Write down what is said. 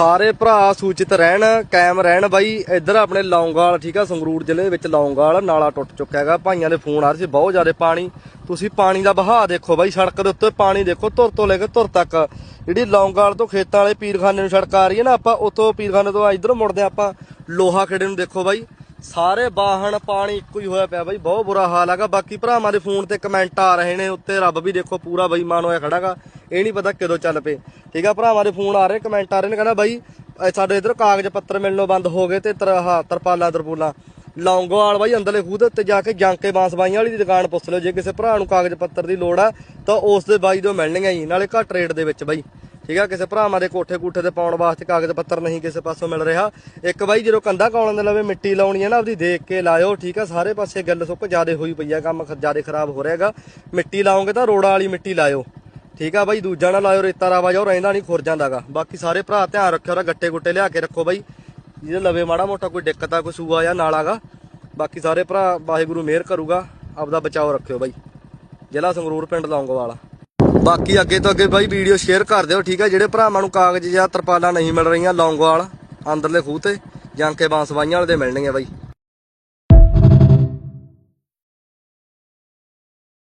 ਸਾਰੇ ਭਰਾ ਸੂਚਿਤ ਰਹਿਣ, ਕਾਇਮ ਰਹਿਣ ਬਾਈ, ਇੱਧਰ ਆਪਣੇ ਲੌਂਗਾਲ, ਠੀਕ ਆ, ਸੰਗਰੂਰ ਜ਼ਿਲ੍ਹੇ ਦੇ ਵਿੱਚ ਲੌਂਗਾਲ, ਨਾਲਾ ਟੁੱਟ ਚੁੱਕਾ ਹੈਗਾ, ਭਾਈਆਂ ਦੇ ਫੋਨ ਆ ਰਹੇ ਸੀ, ਬਹੁਤ ਜ਼ਿਆਦਾ ਪਾਣੀ। ਤੁਸੀਂ ਪਾਣੀ ਦਾ ਵਹਾਅ ਦੇਖੋ ਬਾਈ, ਸੜਕ ਦੇ ਉੱਤੇ ਪਾਣੀ ਦੇਖੋ, ਧੁਰ ਤੋਂ ਲੈ ਕੇ ਧੁਰ ਤੱਕ। ਜਿਹੜੀ ਲੌਂਗਾਲ ਤੋਂ ਖੇਤਾਂ ਵਾਲੇ ਪੀਰਖਾਨੇ ਨੂੰ ਸੜਕ ਆ ਰਹੀ ਹੈ ਨਾ, ਆਪਾਂ ਉੱਥੋਂ ਪੀਰਖਾਨੇ ਤੋਂ ਇੱਧਰ ਮੁੜਦੇ ਹਾਂ ਆਪਾਂ, ਲੋਹਾ ਖੇੜੇ ਨੂੰ ਦੇਖੋ ਬਾਈ। ਸਾਰੇ ਵਾਹਣ ਪਾਣੀ ਇੱਕੋ ਹੀ ਹੋਇਆ ਪਿਆ ਬਾਈ, ਬਹੁਤ ਬੁਰਾ ਹਾਲ ਹੈਗਾ। ਬਾਕੀ ਭਰਾਵਾਂ ਦੇ ਫੋਨ ਤੇ ਕਮੈਂਟ ਆ ਰਹੇ ਨੇ, ਉੱਤੇ ਰੱਬ ਵੀ ਦੇਖੋ ਪੂਰਾ ਬੇਈਮਾਨ ਹੋਇਆ ਖੜਾਗਾ। ਇਹ ਨਹੀਂ ਪਤਾ ਕਦੋਂ ਚੱਲ ਪਏ। ਠੀਕ ਆ, ਭਰਾਵਾਂ ਦੇ ਫੋਨ ਆ ਰਹੇ ਕਮੈਂਟ ਆ ਰਹੇ ਨੇ, ਕਹਿੰਦਾ ਬਾਈ ਸਾਡੇ ਇਧਰ ਕਾਗਜ਼ ਪੱਤਰ ਮਿਲਣੋਂ ਬੰਦ ਹੋ ਗਏ ਤੇ ਤਰ ਆਹ ਤਰਪਾਲਾਂ, ਤਰਪੂਲਾਂ। ਲੌਂਗੋਵਾਲ ਬਾਈ ਅੰਦਰਲੇ ਖੂਹ ਦੇ ਉੱਤੇ ਜਾ ਕੇ ਜਾਂਕੇ ਬਾਂਸ ਬਾਈਆਂ ਵਾਲੀ ਦੀ ਦੁਕਾਨ ਪੁੱਛ ਲਿਓ, ਜੇ ਕਿਸੇ ਭਰਾ ਨੂੰ ਕਾਗਜ਼ ਪੱਤਰ ਦੀ ਲੋੜ ਆ, ਤਾਂ ਉਸ ਦੇ ਬਾਈ ਤੋਂ ਮਿਲਣਗੀਆਂ ਜੀ, ਨਾਲੇ ਘੱਟ ਰੇਟ ਦੇ ਵਿੱਚ ਬਾਈ। ਠੀਕ ਆ, ਕਿਸੇ ਭਰਾਵਾਂ ਦੇ ਕੋਠੇ ਕੋਠੇ ਤੇ ਪਾਉਣ ਵਾਸਤੇ ਕਾਗਜ਼ ਪੱਤਰ ਨਹੀਂ ਕਿਸੇ ਪਾਸੋਂ ਮਿਲ ਰਿਹਾ। ਇੱਕ ਬਾਈ ਜਦੋਂ ਕੰਧਾ ਕੌਲਾਂ ਦੇ ਲਵੇ, ਮਿੱਟੀ ਲਾਉਣੀ ਹੈ ਨਾ, ਆਪਦੀ ਦੇਖ ਕੇ ਲਾਇਓ, ਠੀਕ ਆ, ਸਾਰੇ ਪਾਸੇ ਗੱਲ ਸੁੱਕ, ਜਿਆਦੇ ਹੋਈ ਪਈ ਆ, ਕੰਮ ਜਿਆਦੇ ਖਰਾਬ ਹੋ ਰਿਹਾਗਾ ਮਿੱਟੀ ਲਾਉਂਗੇ ਤਾਂ ਰੋੜਾ ਵਾਲੀ ਮਿੱਟੀ ਲਾਇਓ। ਠੀਕ ਆ ਬਾਈ, ਦੂਜਾ ਨਾ ਲਾਇਓ, ਰੇਤਾ ਰਾਵਾ ਜਾਓ, ਰਹਿੰਦਾ ਨਹੀਂ ਖੁਰ ਜਾਂਦਾਗਾ। ਬਾਕੀ ਸਾਰੇ ਭਰਾ ਧਿਆਨ ਰੱਖਿਓ ਰਾ ਗੱਟੇ ਗੁੱਟੇ ਲਿਆ ਕੇ ਰੱਖੋ ਬਾਈ। ਜਿਹਦੇ ਲਵੇ ਮਾੜਾ ਮੋਟਾ ਕੋਈ ਦਿੱਕਤ ਆ, ਕੋਈ ਸੂਆ ਜਾਂ ਨਾਲਾਗਾ। ਬਾਕੀ ਸਾਰੇ ਭਰਾ ਵਾਹਿਗੁਰੂ ਮਿਹਰ ਕਰੂਗਾ, ਆਪਦਾ ਬਚਾਓ ਰੱਖਿਓ ਬਾਈ। ਜ਼ਿਲ੍ਹਾ ਸੰਗਰੂਰ, ਪਿੰਡ ਲੌਂਗੋਵਾਲ। ਬਾਕੀ ਅੱਗੇ ਤੋਂ ਅੱਗੇ ਬਾਈ ਵੀਡੀਓ ਸ਼ੇਅਰ ਕਰ ਦਿਓ, ਠੀਕ ਆ? ਜਿਹੜੇ ਭਰਾਵਾਂ ਨੂੰ ਕਾਗਜ਼ ਜਾਂ ਤਰਪਾਲਾਂ ਨਹੀਂ ਮਿਲ ਰਹੀਆਂ ਲੌਂਗੋਵਾਲ, ਅੰਦਰਲੇ ਖੂਹ ਤੇ ਜਾਂਕੇ ਬਾਂਸ ਵਾਈਆਂ ਵਾਲੇ ਦੇ ਮਿਲਣਗੇ ਬਾਈ।